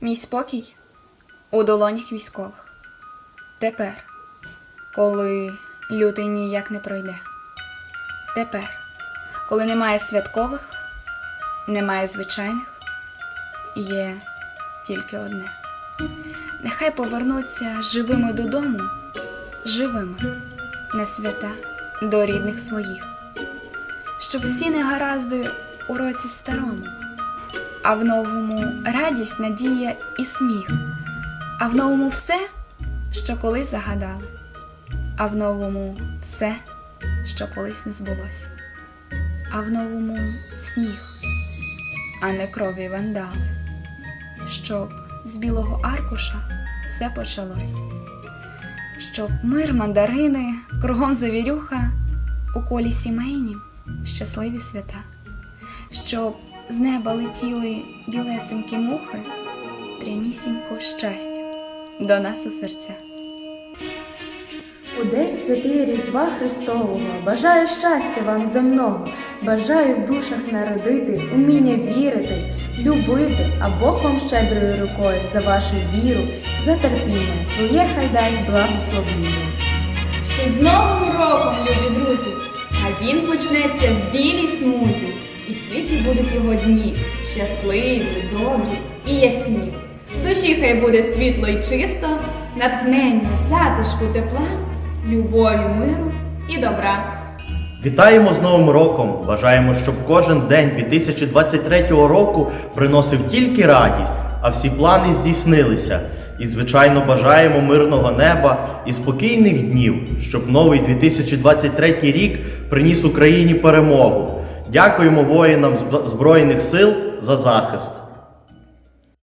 Мій спокій у долонях військових. Тепер, коли лютий ніяк не пройде. Тепер, коли немає святкових, немає звичайних, є тільки одне. Нехай повернуться живими додому, живими на свята до рідних своїх, щоб всі негаразди у році старому, а в новому радість, надія і сміх, а в новому все, що колись загадали, а в новому все, що колись не збулось, а в новому сніг, а не крові вандали, щоб з білого аркуша все почалось, щоб мир мандарини, кругом завірюха, у колі сімейнім щасливі свята, щоб з неба летіли білесенькі мухи, прямісінько щастя до нас у серця. У день святий Різдва Христового бажаю щастя вам земного, бажаю в душах народити, уміння вірити, любити, а Бог вам щедрою рукою за вашу віру, за терпіння, своє хай дасть благословіння. Ще з Новим роком, любі друзі! А він почнеться в білій смузі, і світлі будуть його дні, щасливі, добрі і ясні. Душі хай буде світло і чисто, натхнення, затишку, тепла, любові, миру і добра. Вітаємо з Новим роком! Бажаємо, щоб кожен день 2023 року приносив тільки радість, а всі плани здійснилися. І, звичайно, бажаємо мирного неба і спокійних днів, щоб новий 2023 рік приніс Україні перемогу. Дякуємо воїнам Збройних сил за захист.